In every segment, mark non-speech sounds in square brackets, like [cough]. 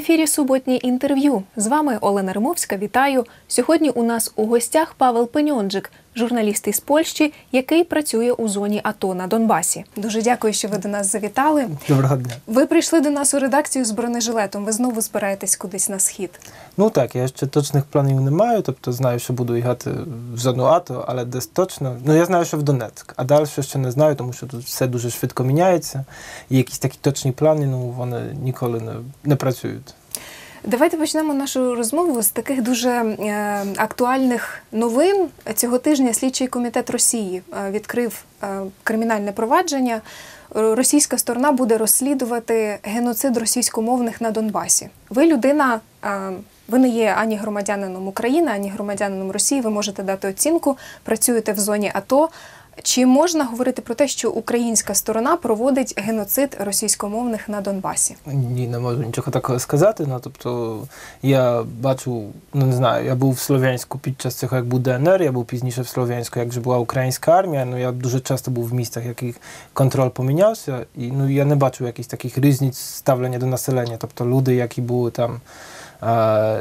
ефірі суботнє інтерв'ю. З вами Олена Римовська. Вітаю. Сьогодні у нас у гостях Павел Пеньонджик, журналіст із Польщі, який працює у зоні АТО на Донбасі. Дуже дякую, що ви до нас завітали. Доброго дня. Ви прийшли до нас у редакцію з бронежилетом. Ви знову збираєтесь кудись на схід. Ну так, я ще точних планів не маю, тобто знаю, що буду грати в зону АТО, але десь точно. Ну я знаю, що в Донецьк, а далі ще не знаю, тому що тут все дуже швидко міняється. І якісь такі точні плани, ну вони ніколи не, не працюють. Давайте почнемо нашу розмову з таких дуже е, актуальних новин. Цього тижня слідчий комітет Росії е, відкрив е, кримінальне провадження. Російська сторона буде розслідувати геноцид російськомовних на Донбасі. Ви людина, ви не є ані громадянином України, ані громадянином Росії. Ви можете дати оцінку, працюєте в зоні АТО. Чи можна говорити про те, що українська сторона проводить геноцид російськомовних на Донбасі? Ні, не можу нічого такого сказати. Ну тобто я бачу, ну не знаю, я був в Слов'янську під час цього, як був ДНР, я був пізніше в Слов'янську, як вже була українська армія. Ну я дуже часто був в містах, яких контроль помінявся, і ну я не бачу якихось таких різниць ставлення до населення. Тобто люди, які були там.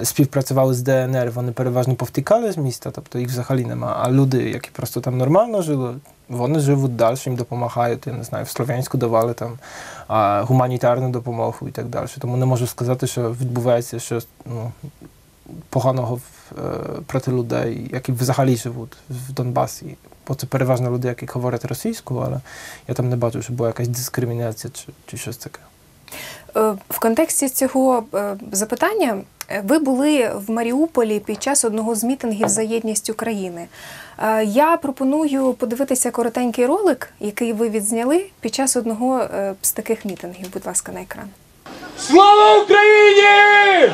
Співпрацювали з ДНР, вони переважно повтікали з міста, тобто їх взагалі нема. А люди, які просто там нормально жили, вони живуть далі, їм допомагають. Я не знаю, в Слов'янську давали там гуманітарну допомогу і так далі. Тому не можу сказати, що відбувається щось ну, поганого е, проти людей, які взагалі живуть в Донбасі. Бо це переважно люди, які говорять російською, але я там не бачу, що була якась дискримінація чи, чи щось таке. Е, В контексті цього е, запитання е, ви були в Маріуполі під час одного з мітингів за єдність України. Я пропоную подивитися коротенький ролик, який ви відзняли під час одного з таких мітингів. Будь ласка, на екран. Слава Україні!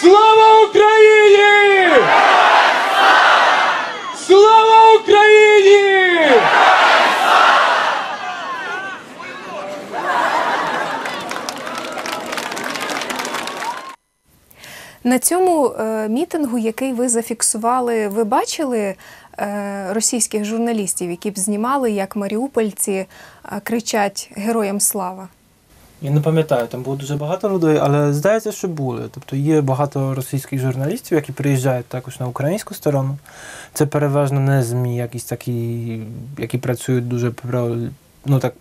Слава Україні! Слава Україні! На цьому е, мітингу, який ви зафіксували, ви бачили е, російських журналістів, які б знімали, як маріупольці е, кричать Героям слава. Я не пам'ятаю, там було дуже багато людей, але здається, що були. Тобто є багато російських журналістів, які приїжджають також на українську сторону. Це переважно не ЗМІ, якісь такі, які працюють дуже ну так.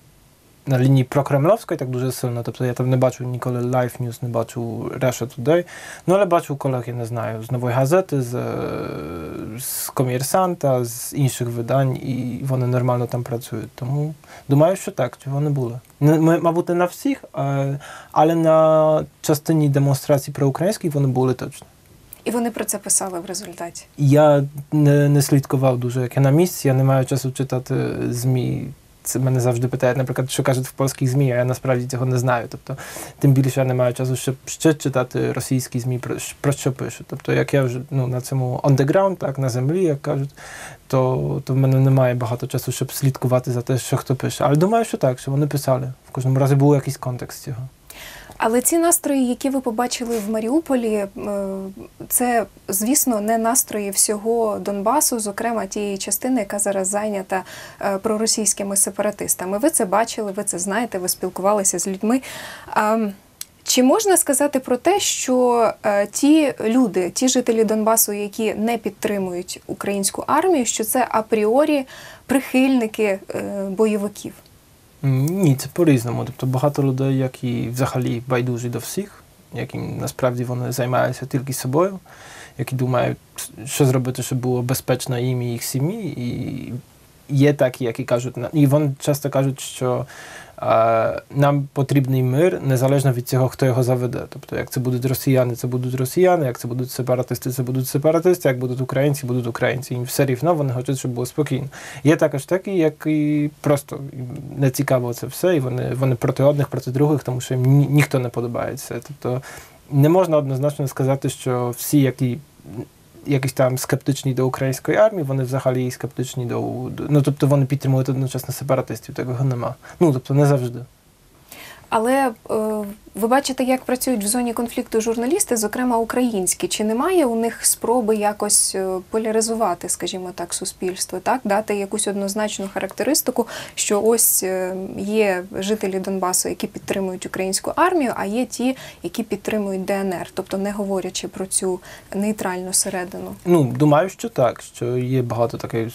На лінії прокремловської так дуже сильно. Тобто я там не бачу ніколи Life News, не бачу Russia Today. Ну, але бачу колег, я не знаю, з нової газети, з, е, з комерсанта, з інших видань, і вони нормально там працюють. Тому думаю, що так, чого не було. Не, мабуть, не на всіх, е, але на частині демонстрацій проукраїнських вони були точно. І вони про це писали в результаті. Я не, не слідкував дуже, як я на місці, я не маю часу читати ЗМІ. Це мене завжди питають, наприклад, що кажуть в польських ЗМІ, а я насправді цього не знаю. Тобто, тим більше я не маю часу, щоб ще читати російські ЗМІ, про, що пишуть. Тобто, як я вже ну, на цьому on the ground, так, на землі, як кажуть, то, то в мене немає багато часу, щоб слідкувати за те, що хто пише. Але думаю, що так, що вони писали. В кожному разі був якийсь контекст цього. Але ці настрої, які ви побачили в Маріуполі, е, це, звісно, не настрої всього Донбасу, зокрема тієї частини, яка зараз зайнята е, проросійськими сепаратистами. Ви це бачили, ви це знаєте, ви спілкувалися з людьми. Чи можна сказати про те, що е, ті люди, ті жителі Донбасу, які не підтримують українську армію, що це апріорі прихильники бойовиків? Ні, це по-різному. Тобто багато людей, які взагалі байдужі до всіх, які насправді вони займаються тільки собою, які думають, що зробити, щоб було безпечно їм і їх сім'ї. І є такі, які кажуть, і вони часто кажуть, що нам потрібний мир незалежно від цього, хто його заведе. Тобто, як це будуть росіяни, це будуть росіяни, як це будуть сепаратисти, це будуть сепаратисти, як будуть українці, будуть українці. Їм все рівно вони хочуть, щоб було спокійно. Є також такі, які просто не цікаво це все, і вони, вони проти одних, проти других, тому що їм ні, ніхто не подобається. Тобто не можна однозначно сказати, що всі, які якісь там скептичні до української армії, вони взагалі скептичні до- Ну тобто вони підтримують одночасно сепаратистів, такого нема. Ну тобто не завжди. Але е, ви бачите, як працюють в зоні конфлікту журналісти, зокрема українські. Чи немає у них спроби якось е, поляризувати, скажімо так, суспільство, так дати якусь однозначну характеристику, що ось е, є жителі Донбасу, які підтримують українську армію, а є ті, які підтримують ДНР, тобто не говорячи про цю нейтральну середину. Ну, думаю, що так, що є багато таких.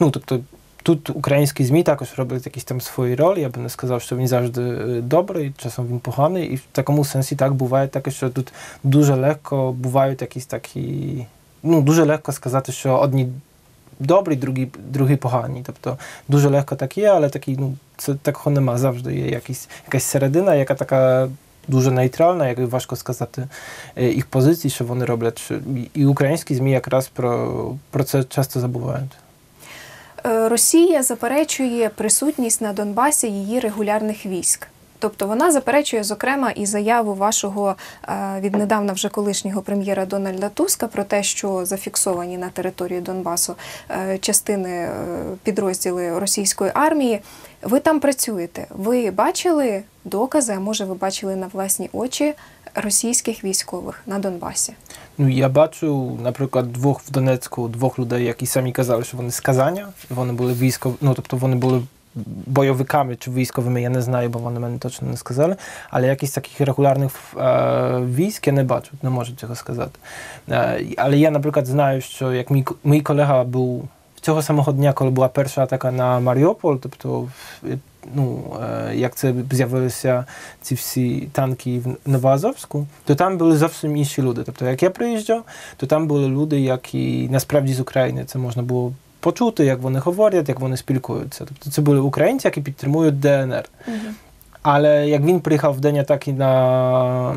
Ну, тобто, тут українські ЗМІ також роблять якісь там свої ролі. Я би не сказав, що він завжди е, добрий, часом він поганий. І в такому сенсі так буває таке, що тут дуже легко бувають якісь такі. Ну, дуже легко сказати, що одні добрі, другі, другі погані. Тобто дуже легко так є, але такі, ну, це такого нема. Завжди є якісь, якась середина, яка така. Дуже нейтральна, як важко сказати е, їх позиції, що вони роблять. І українські ЗМІ якраз про, про це часто забувають. Е, Росія заперечує присутність на Донбасі її регулярних військ. Тобто вона заперечує, зокрема, і заяву вашого е, віднедавна вже колишнього прем'єра Дональда Туска про те, що зафіксовані на території Донбасу е, частини підрозділи російської армії. Ви там працюєте. Ви бачили докази, а може, ви бачили на власні очі російських військових на Донбасі? Ну, я бачу, наприклад, двох в Донецьку, двох людей, які самі казали, що вони з Казаня, вони були військові, ну тобто вони були бойовиками чи військовими, я не знаю, бо вони мене точно не сказали. Але якісь таких регулярних е, військ я не бачу, не можу цього сказати. Е, але я, наприклад, знаю, що як мій, мій колега був цього самого дня, коли була перша атака на Маріуполь, тобто ну, е, як це з'явилися ці всі танки в Новоазовську, то там були зовсім інші люди. Тобто, як я приїжджав, то там були люди, які насправді з України це можна було почути, як вони говорять, як вони спілкуються. Тобто це були українці, які підтримують ДНР. Але як він приїхав в день атаки на,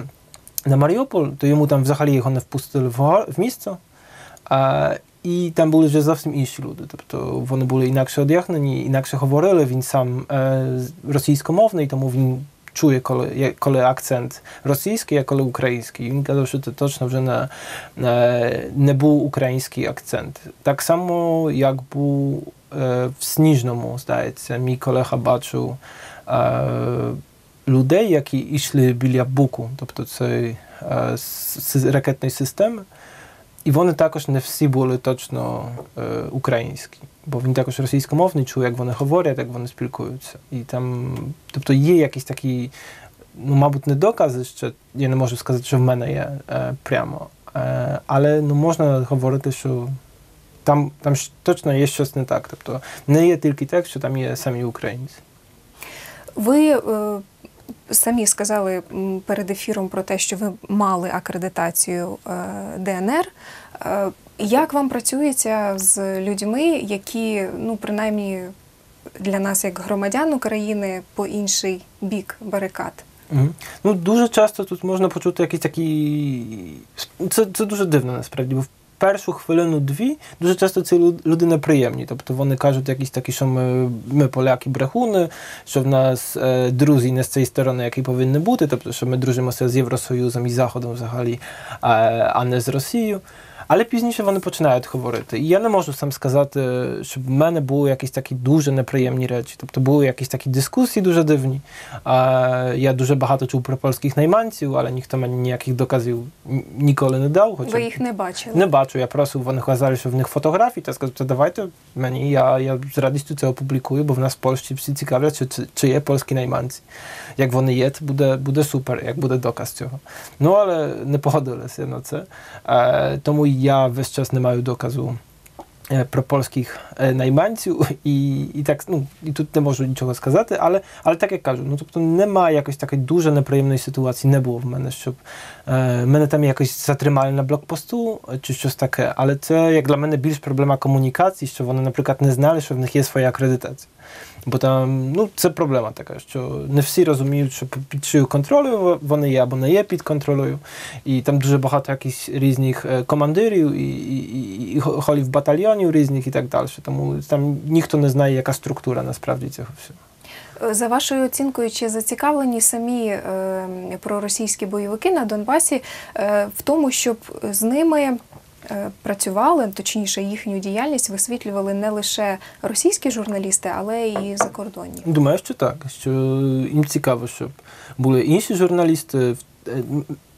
на Маріуполь, то йому там взагалі його не впустили в, в місто. А, і там були вже зовсім інші люди. Тобто вони були інакше одягнені, інакше говорили. Він сам е, з- російськомовний, тому він чує, коли, є- коли акцент російський, а коли український. Він казав, що це точно вже не, не, не був український акцент. Так само, як був е, в Сніжному, здається, мій колега бачив е, людей, які йшли біля Буку, тобто це е, с- с- ракетної системи. І вони також не всі були точно е, українські, бо він також російськомовний чув, як вони говорять, як вони спілкуються. І там, тобто є якісь такі, ну, мабуть, не докази, що я не можу сказати, що в мене є е, прямо. Е, але ну, можна говорити, що там, там точно є щось не так. Тобто не є тільки так, що там є самі українці. Ви е, самі сказали перед ефіром про те, що ви мали акредитацію е, ДНР. Е, як вам працюється з людьми, які, ну, принаймні, для нас, як громадян України, по інший бік барикад? Ну, дуже часто тут можна почути якісь такі. Це, це дуже дивно насправді, бо першу хвилину-дві дуже часто ці люди неприємні. Тобто вони кажуть якісь такі, що ми, ми поляки брехуни, що в нас е, друзі не з цієї сторони, які повинні бути, тобто, що ми дружимося з Євросоюзом і Заходом взагалі, а, а не з Росією. Але пізніше вони починають говорити. І я не можу сам сказати, щоб в мене були якісь такі дуже неприємні речі. Тобто були якісь такі дискусії дуже дивні. Я дуже багато чув про польських найманців, але ніхто мені ніяких доказів ніколи не дав. Хоча Ви їх не бачили? не бачу, я просив, вони казали, що в них фотографії, та сказав, «Та давайте мені, я, я з радістю це опублікую, бо в нас в Польщі всі цікавлять, чи, чи, чи є польські найманці. Як вони є, це буде, буде супер, як буде доказ цього. Ну, але не погодилися на це. Тому я весь час не маю доказу. е, Про польських е, найманців, і, і так ну і тут не можу нічого сказати, але, але так як кажу, ну тобто немає якось такої дуже неприємної ситуації, не було в мене, щоб е, мене там якось затримали на блокпосту е, чи щось таке. Але це як для мене більш проблема комунікації, що вони, наприклад, не знали, що в них є своя акредитація. Бо там ну, це проблема така, що не всі розуміють, що під чию контролю вони є або не є під контролею. І там дуже багато якихось різних е, командирів і, і, і, голів батальйонів різних і так далі. Тому там ніхто не знає, яка структура насправді цього всього. Е, За вашою оцінкою, чи зацікавлені самі е, проросійські бойовики на Донбасі е, в тому, щоб з ними працювали, точніше, їхню діяльність висвітлювали не лише російські журналісти, але і закордонні. Думаю, що так, що їм цікаво, щоб були інші журналісти. Е,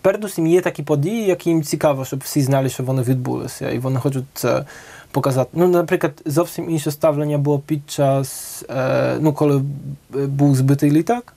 Передусім є такі події, які їм цікаво, щоб всі знали, що вони відбулися, і вони хочуть це показати. Ну, наприклад, зовсім інше ставлення було під час, е, ну, коли був збитий літак,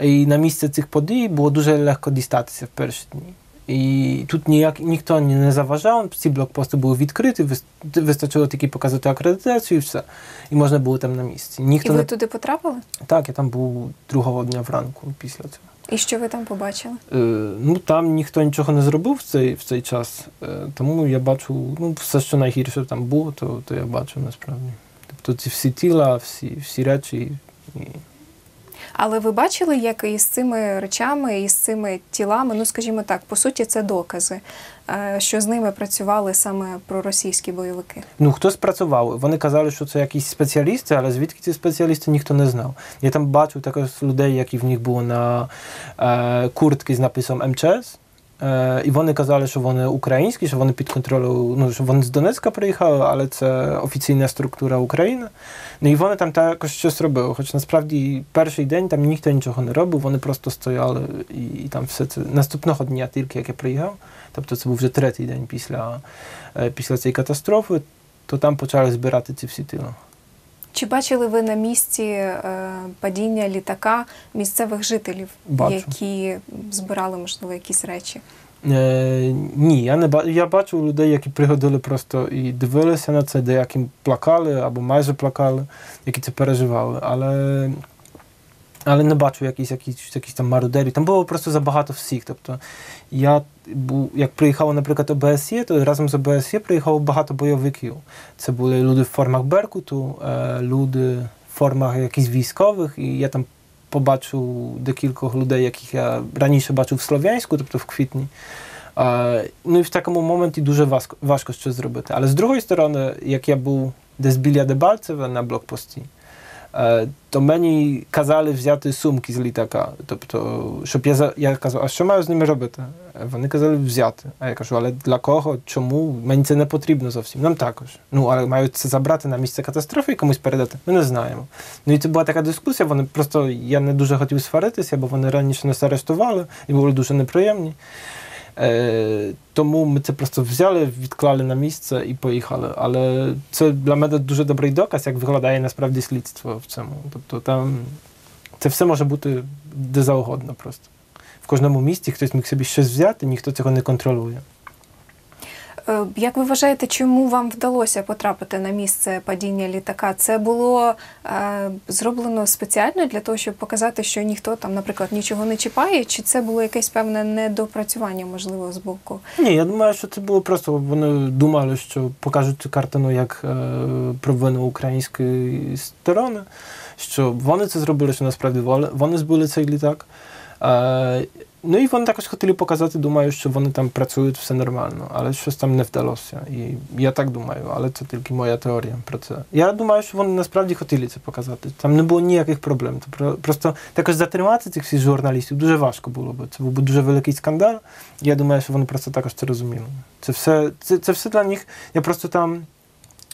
і на місце цих подій було дуже легко дістатися в перші дні. І тут ніяк ніхто ні не заважав, всі блокпости були відкриті, вис- вистачило тільки показати акредитацію і все. І можна було там на місці. Ніхто І ви не туди потрапили? так, я там був другого дня вранку після цього. І що ви там побачили? Е, ну там ніхто нічого не зробив в цей, в цей час, е, тому я бачу, ну, все, що найгірше там було, то, то я бачу насправді. Тобто ці всі тіла, всі, всі речі. І... Але ви бачили, як із цими речами, із цими тілами, ну скажімо так, по суті, це докази, е, що з ними працювали саме проросійські бойовики. Ну, хтось працював. Вони казали, що це якісь спеціалісти, але звідки ці спеціалісти ніхто не знав. Я там бачив також людей, які в них було на е, куртки з написом МЧС. Е, і вони казали, що вони українські, що вони під контролем, ну, що вони з Донецька приїхали, але це офіційна структура України. Ну і вони там також щось робили. Хоч насправді перший день там ніхто нічого не робив, вони просто стояли і, і там все це наступного дня, тільки як я приїхав. Тобто це був вже третій день після, е, після цієї катастрофи, то там почали збирати ці всі тіла. Чи бачили ви на місці е, падіння літака місцевих жителів, Бачу. які збирали, можливо, якісь речі? Е, ні, я не бачу. я бачив людей, які приходили просто і дивилися на це, деякі плакали або майже плакали, які це переживали. Але, але не бачив якісь, якісь, якісь там мародерів. Там було просто забагато всіх. Тобто я був, як приїхав, наприклад, ОБСЄ, то разом з ОБСЄ приїхало багато бойовиків. Це були люди в формах Беркуту, е, люди в формах якихось військових, і я там побачив декількох людей, яких я раніше бачив в Слов'янську, тобто в квітні. Ну і в такому моменті дуже важко, важко щось зробити. Але з другої сторони, як я був десь біля Дебальцева на блокпості, то мені казали взяти сумки з літака. Тобто, щоб я, я казав, а що маю з ними робити? Вони казали взяти. А я кажу, але для кого? Чому? Мені це не потрібно зовсім. Нам також. Ну, але мають це забрати на місце катастрофи і комусь передати. Ми не знаємо. Ну і це була така дискусія. Вони просто я не дуже хотів сваритися, бо вони раніше нас арештували і були дуже неприємні. Е, тому ми це просто взяли, відклали на місце і поїхали. Але це для мене дуже добрий доказ, як виглядає насправді слідство в цьому. Тобто там це все може бути де завгодно просто. В кожному місті хтось міг собі щось взяти, ніхто цього не контролює. Е, Як ви вважаєте, чому вам вдалося потрапити на місце падіння літака? Це було е, зроблено спеціально для того, щоб показати, що ніхто там, наприклад, нічого не чіпає, чи це було якесь певне недопрацювання, можливо, з боку? Ні, я думаю, що це було просто. Вони думали, що покажуть цю картину як е, провину української сторони, що вони це зробили, що насправді вони, збили цей літак. Е, ну і вони також хотіли показати, думаю, що вони там працюють все нормально, але щось там не вдалося. І я так думаю, але це тільки моя теорія про це. Я думаю, що вони насправді хотіли це показати. Там не було ніяких проблем. То про- просто також затримати цих всіх журналістів дуже важко було б. Це був би дуже великий скандал. Я думаю, що вони просто також це розуміли. Це все, це, це все для них. Я просто там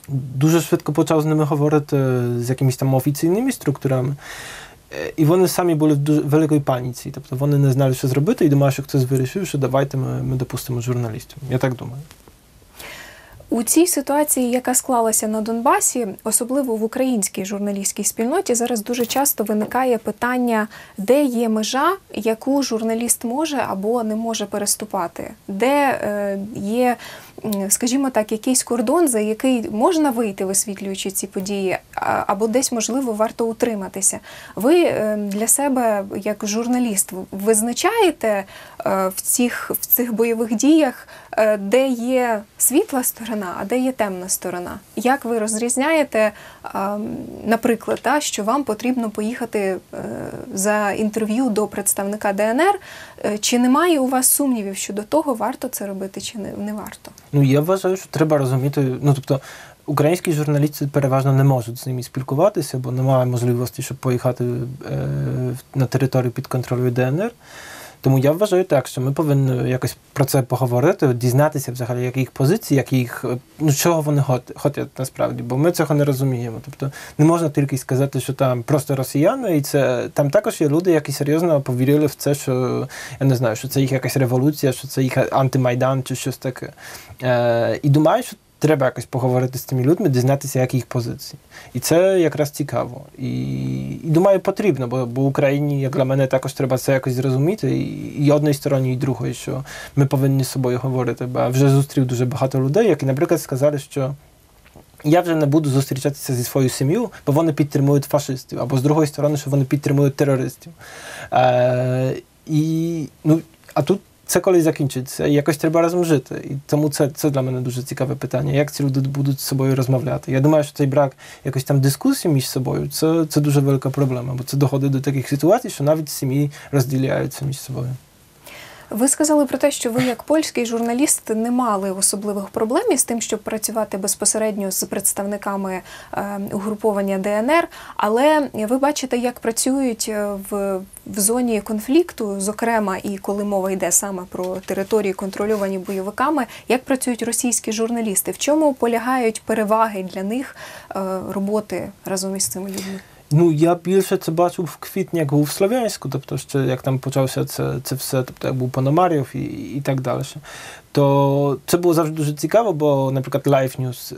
дуже швидко почав з ними говорити з якимись там офіційними структурами. Е, І вони самі були в дуже великій паніці. Тобто вони не знали, що зробити, і думаю, що хтось вирішив, що давайте ми, ми допустимо журналістів. Я так думаю. У цій ситуації, яка склалася на Донбасі, особливо в українській журналістській спільноті, зараз дуже часто виникає питання, де є межа, яку журналіст може або не може переступати, де е, є, скажімо так, якийсь кордон, за який можна вийти, висвітлюючи ці події, або десь можливо варто утриматися. Ви е, для себе, як журналіст, визначаєте е, в цих, в цих бойових діях, е, де є світла сторона, а де є темна сторона. Як ви розрізняєте, ем, наприклад, та, що вам потрібно поїхати е, за інтерв'ю до представника ДНР? Чи немає у вас сумнівів щодо того, варто це робити чи не варто? Ну, я вважаю, що треба розуміти. Ну, тобто, українські журналісти переважно не можуть з ними спілкуватися, бо немає можливості, щоб поїхати е, на територію під контролю ДНР. Тому я вважаю так, що ми повинні якось про це поговорити, дізнатися взагалі, які їх позиції, які їх, е, ну чого вони хочуть насправді, бо ми цього не розуміємо. Тобто не можна тільки сказати, що там просто росіяни, і це там також є люди, які серйозно повірили в це, що я не знаю, що це їх якась революція, що це їх антимайдан чи щось таке. Е, і думаю, що треба якось поговорити з цими людьми, дізнатися, які їх позиції. І це якраз цікаво. І, і думаю, потрібно, бо, бо Україні, як для мене, також треба це якось зрозуміти. І, і одної сторони, і другої, що ми повинні з собою говорити. Бо вже зустрів дуже багато людей, які, наприклад, сказали, що. Я вже не буду зустрічатися зі своєю сім'єю, бо вони підтримують фашистів, або з другої сторони, що вони підтримують терористів. Е, і, ну, а тут це колись закінчиться, і якось треба разом жити. І тому це, це для мене дуже цікаве питання, як ці люди будуть з собою розмовляти. Я думаю, що цей брак якось там дискусії між собою це, це дуже велика проблема, бо це доходить до таких ситуацій, що навіть сім'ї розділяються між собою. Ви сказали про те, що ви, як польський журналіст, не мали особливих проблем із тим, щоб працювати безпосередньо з представниками е, угруповання ДНР, але ви бачите, як працюють е, в, в зоні конфлікту, зокрема, і коли мова йде саме про території, контрольовані бойовиками, як працюють російські журналісти, в чому полягають переваги для них е, роботи разом із цими людьми? Ну, я більше це бачив в квітні, як був в Слов'янську, тобто ще як там почався це, це все, тобто як був Пономарів і, і так далі. То це було завжди дуже цікаво, бо, наприклад, Life News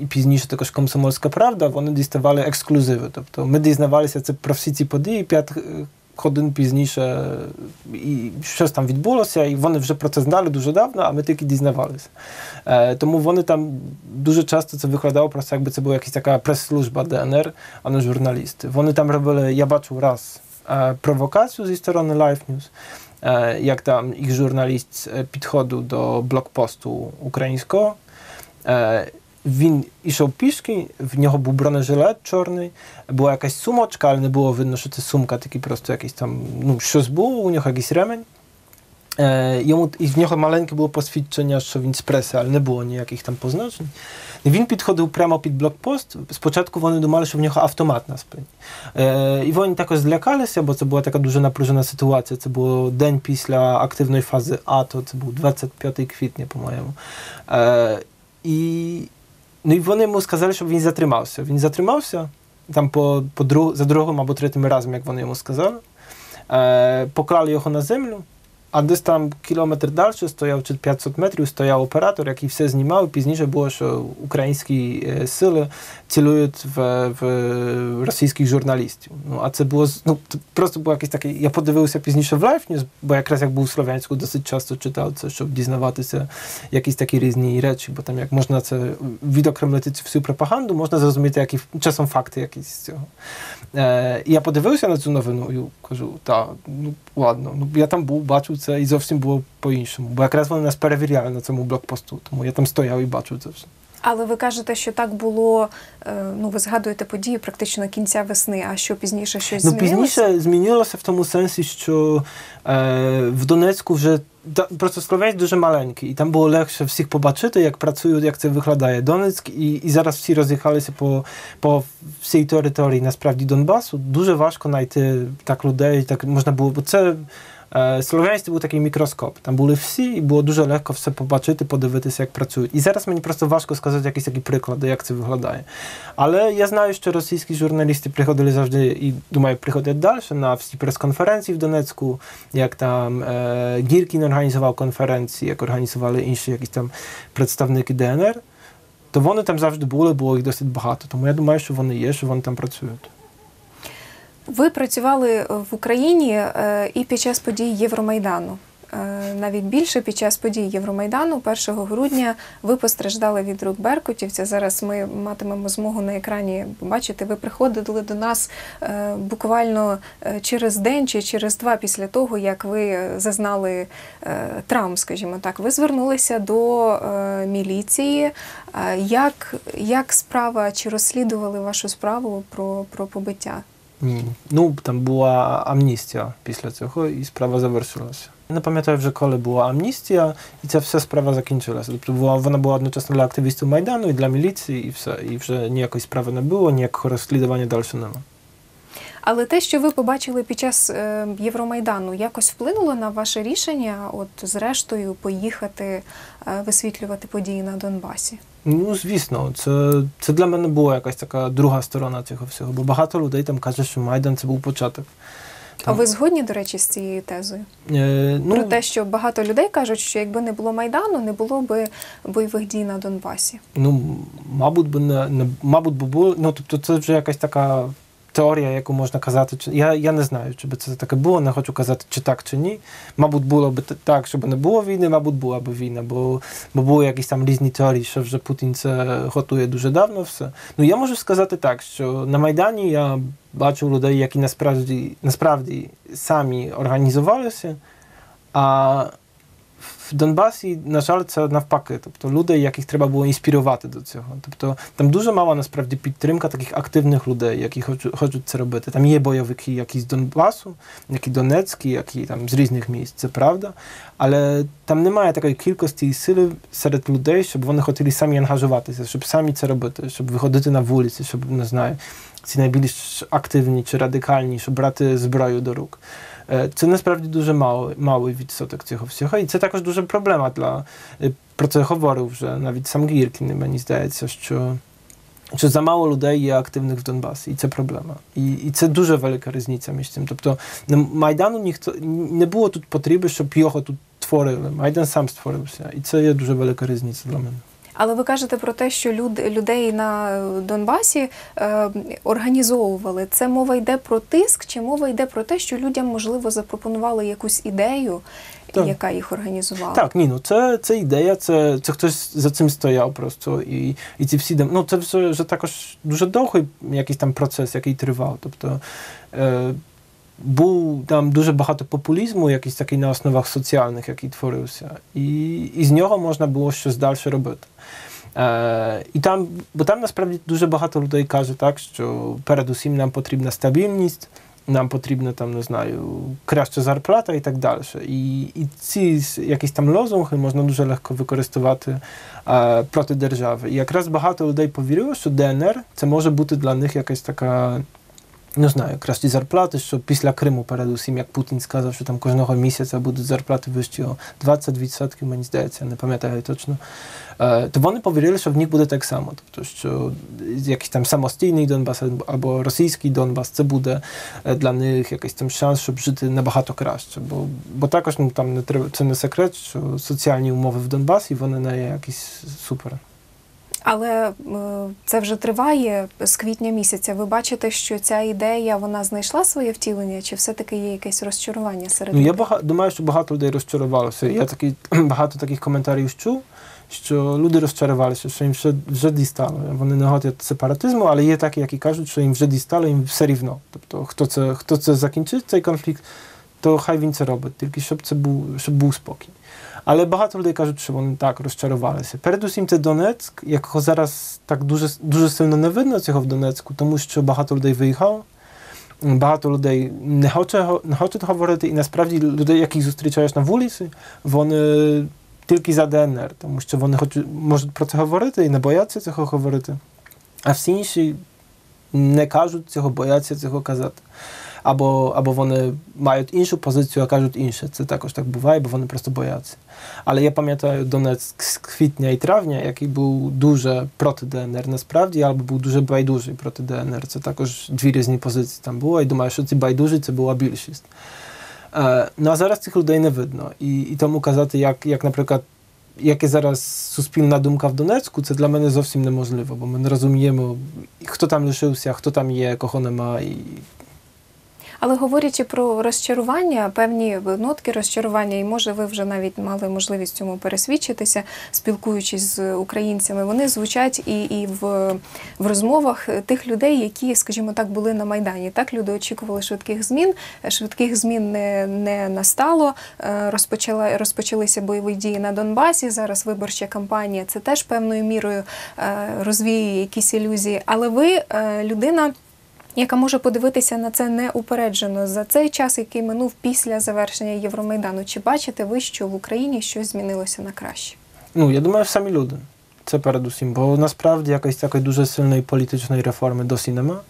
і пізніше також Комсомольська Правда, вони діставали ексклюзиви. Тобто ми дізнавалися це про всі ці події п'ять е, годин пізніше, і щось там відбулося, і вони вже про це знали дуже давно, а ми тільки дізнавалися. Е, тому вони там дуже часто це викладало просто, якби це була якась така прес-служба ДНР, а не журналісти. Вони там робили, я бачив раз е, провокацію зі сторони Life News, е, як там їх журналіст е, підходив до блокпосту українського. Е, він йшов пішки, в нього був бронежилет чорний, була якась сумочка, але не було видно, що це сумка, такий просто якийсь там, ну, щось було, у нього якийсь ремень. Е, йому, і в нього маленьке було посвідчення, що він з преси, але не було ніяких там позначень. І він підходив прямо під блокпост. Спочатку вони думали, що в нього автомат на спині. Е, і вони також злякалися, бо це була така дуже напружена ситуація. Це був день після активної фази АТО, це був 25 квітня, по-моєму. Е, і, ну, і вони йому сказали, щоб він затримався. Він затримався там по, по друг, за другим або третім разом, як вони йому сказали. Е, поклали його на землю. А десь там кілометр далі стояв, чи 500 метрів, стояв оператор, який все знімав. Пізніше було, що українські е, сили цілують в, в російських журналістів. Ну, а це було ну, просто було якийсь такий. Я подивився пізніше в Life News, бо якраз як був у Слов'янську, досить часто читав це, щоб дізнаватися якісь такі різні речі, бо там як можна це відокремити цю всю пропаганду, можна зрозуміти, які часом факти якісь з цього. Е, я подивився на цю новину і кажу, так, ну ладно, ну я там був, бачив це і зовсім було по-іншому. Бо якраз вони нас перевіряли на цьому блокпосту, тому я там стояв і бачив це все. Але ви кажете, що так було. Ну, ви згадуєте події практично кінця весни, а що пізніше щось Ну, змінилося? пізніше змінилося в тому сенсі, що е, в Донецьку вже просто Слов'янськ дуже маленький, і там було легше всіх побачити, як працюють, як це виглядає Донецьк, і, і зараз всі роз'їхалися по, по всій території насправді Донбасу. Дуже важко знайти так людей, так можна було, бо це. Слов'янськ був такий мікроскоп. Там були всі, і було дуже легко все побачити, подивитися, як працюють. І зараз мені просто важко сказати якісь такі приклади, як це виглядає. Але я знаю, що російські журналісти приходили завжди і думаю, приходять далі на всі прес-конференції в Донецьку, як там е, Гіркін організував конференції, як організували інші якісь там представники ДНР. То вони там завжди були, було їх досить багато. Тому я думаю, що вони є, що вони там працюють. Ви працювали в Україні е, і під час подій Євромайдану. Е, Навіть більше під час подій Євромайдану, 1 грудня, ви постраждали від рук беркутівця. Зараз ми матимемо змогу на екрані побачити. Ви приходили до нас е, буквально через день чи через два після того, як ви зазнали травм, скажімо так. Ви звернулися до міліції. Як, як справа, чи розслідували вашу справу про, про побиття? Ну, там була амністія після цього, і справа завершилася. Не пам'ятаю вже, коли була амністія, і ця вся справа закінчилася. Тобто була, вона була одночасно для активістів Майдану і для міліції, і все. І вже ніякої справи не було, ніякого розслідування далі нема. Але те, що ви побачили під час е, Євромайдану, якось вплинуло на ваше рішення, от зрештою поїхати е, висвітлювати події на Донбасі? Ну, звісно, це, це для мене була якась така друга сторона цього всього, бо багато людей там каже, що Майдан це був початок. А ви згодні, до речі, з цією тезою? Е, ну, Про те, що багато людей кажуть, що якби не було майдану, не було би бойових дій на Донбасі. Ну, мабуть, би не, не мабуть, би було. Ну, тобто, це вже якась така теорія, яку можна казати. Чи я, я не знаю, чи би це таке було, не хочу казати, чи так, чи ні. Мабуть, було б так, щоб не було війни, мабуть, була б війна, бо, бо були якісь там різні теорії, що вже Путін це готує дуже давно все. Ну, я можу сказати так, що на Майдані я бачив людей, які насправді, насправді самі організувалися, а в Донбасі, на жаль, це навпаки. Тобто люди, яких треба було інспірувати до цього. Тобто там дуже мала насправді підтримка таких активних людей, які хочуть, хочуть це робити. Там є бойовики, які з Донбасу, які Донецькі, які там з різних місць, це правда. Але там немає такої кількості і сили серед людей, щоб вони хотіли самі ангажуватися, щоб самі це робити, щоб виходити на вулиці, щоб не знаю, ці найбільш активні чи радикальні, щоб брати зброю до рук. Е, Це насправді дуже мало, малий відсоток цього всього. І це також дуже проблема для е, про це говорив вже навіть сам Гіркін, мені здається, що, що за мало людей є активних в Донбасі, і це проблема. І, і це дуже велика різниця між цим. Тобто на Майдану ніхто не було тут потреби, щоб його тут творили. Майдан сам створився. І це є дуже велика різниця для мене. Але ви кажете про те, що люд, людей на Донбасі е, організовували. Це мова йде про тиск, чи мова йде про те, що людям можливо запропонували якусь ідею, Так. яка їх організувала? Так, ні, ну це, це ідея, це, це хтось за цим стояв просто. І, і ці всі ну це вже, вже також дуже довгий якийсь там процес, який тривав. Тобто е, був там дуже багато популізму, якийсь такий на основах соціальних, який творився. І, і з нього можна було щось далі робити. Е, і там, бо там насправді дуже багато людей каже так, що передусім нам потрібна стабільність, нам потрібна там, не знаю, краща зарплата і так далі. І, і ці якісь там лозунги можна дуже легко використовувати е, проти держави. І якраз багато людей повірило, що ДНР це може бути для них якась така. Не знаю, кращі зарплати, що після Криму, передусім, як Путін сказав, що там кожного місяця будуть зарплати вищі о 20%, мені здається, не пам'ятаю точно. Е, то вони повірили, що в них буде так само. Тобто, що якийсь там самостійний Донбас або російський Донбас, це буде е, для них якийсь там шанс, щоб жити набагато краще. Бо, бо також ну, там не треба, це не секрет, що соціальні умови в Донбасі вони не є якісь супер. Але е, це вже триває з квітня місяця. Ви бачите, що ця ідея вона знайшла своє втілення, чи все-таки є якесь розчарування серед Ну, я людей? бага, думаю, що багато людей розчарувалося. Я такі, [clears throat] багато таких коментарів чув, що люди розчарувалися, що їм вже, вже дістало. Вони не готять сепаратизму, але є такі, які кажуть, що їм вже дістало, їм все рівно. Тобто, хто це, хто це закінчить, цей конфлікт, то хай він це робить, тільки щоб це був, щоб був спокій. Але багато людей кажуть, що вони так розчарувалися. Передусім, це Донецьк, якого зараз так дуже, дуже сильно не видно цього в Донецьку, тому що багато людей виїхало. Багато людей не хоче, не хочуть говорити, і насправді людей, яких зустрічаєш на вулиці, вони тільки за ДНР, тому що вони хочуть, можуть про це говорити і не бояться цього говорити. А всі інші не кажуть цього, бояться цього казати. Або, або вони мають іншу позицію, а кажуть інше. Це також так буває, бо вони просто бояться. Але я пам'ятаю Донецьк з квітня і травня, який був дуже проти ДНР насправді, або був дуже байдужий проти ДНР. Це також дві різні позиції там було. І думаю, що ці байдужі це була більшість. Е, ну а зараз цих людей не видно. І, і тому казати, як, як, наприклад, яка зараз суспільна думка в Донецьку, це для мене зовсім неможливо, бо ми не розуміємо, хто там лишився, хто там є, кого нема. І Але говорячи про розчарування, певні нотки розчарування, і може ви вже навіть мали можливість цьому пересвідчитися, спілкуючись з українцями, вони звучать і, і в, в розмовах тих людей, які, скажімо так, були на Майдані. Так, люди очікували швидких змін. Швидких змін не, не настало. Е, Розпочала, розпочалися бойові дії на Донбасі. Зараз виборча кампанія. Це теж певною мірою е, розвіює якісь ілюзії. Але ви е, людина яка може подивитися на це неупереджено за цей час, який минув після завершення Євромайдану. Чи бачите ви, що в Україні щось змінилося на краще? ну, я думаю, самі люди. Це передусім, бо насправді якоїсь такої дуже сильної політичної реформи досі нема.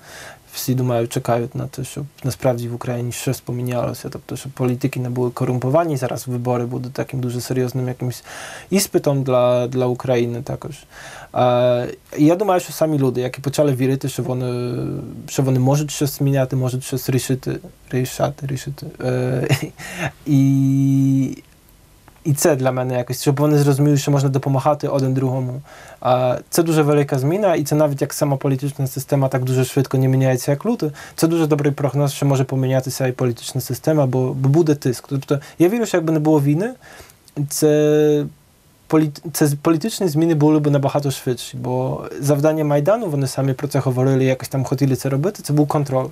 Всі думаю, чекають на те, щоб насправді в Україні щось помінялося. Тобто, щоб політики не були корумповані. Зараз вибори будуть таким дуже серйозним якимось іспитом для, для України також. Е, і я думаю, що самі люди, які почали вірити, що вони, що вони можуть щось зміняти, можуть щось рішити, рішати, рішити. Е, і, і це для мене якось, щоб вони зрозуміли, що можна допомагати один другому. Це дуже велика зміна, і це навіть як сама політична система так дуже швидко не міняється, як люди. Це дуже добрий прогноз, що може помінятися і політична система, бо, буде тиск. Тобто я вірю, що якби не було війни, це. Це політичні зміни були б набагато швидші, бо завдання Майдану, вони самі про це говорили, якось там хотіли це робити, це був контроль.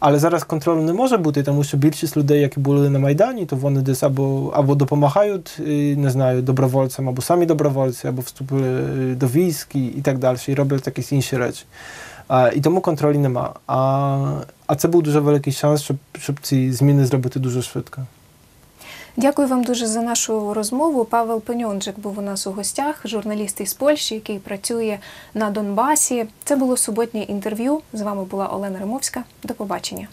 Але зараз контролю не може бути, тому що більшість людей, які були на Майдані, то вони десь або, або допомагають, е, не знаю, добровольцям, або самі добровольці, або вступили е, до військ і, і так далі, і роблять якісь інші речі. А, і тому контролю нема. А, а це був дуже великий шанс, щоб, щоб ці зміни зробити дуже швидко. Дякую вам дуже за нашу розмову. Павел Пеньонджик був у нас у гостях, журналіст із Польщі, який працює на Донбасі. Це було суботнє інтерв'ю. З вами була Олена Римовська. До побачення.